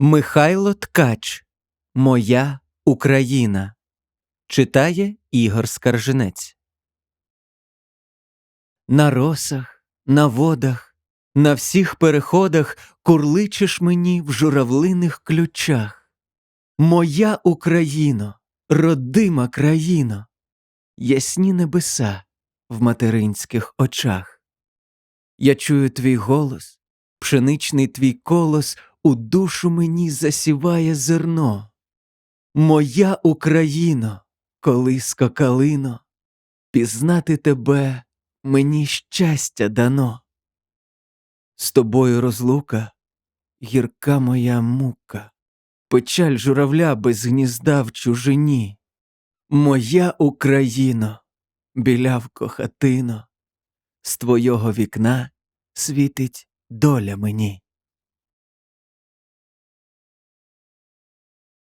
Михайло Ткач Моя Україна читає Ігор Скаржинець. На росах, на водах, на всіх переходах курличиш мені в журавлиних ключах. Моя Україно, родима країно, ясні небеса в материнських очах. Я чую твій голос, пшеничний твій колос у душу мені засіває зерно. Моя Україно, колиско калино, пізнати тебе мені щастя дано. З тобою розлука, гірка моя мука, печаль журавля без гнізда в чужині. Моя Україно, білявко хатино, з твого вікна світить доля мені.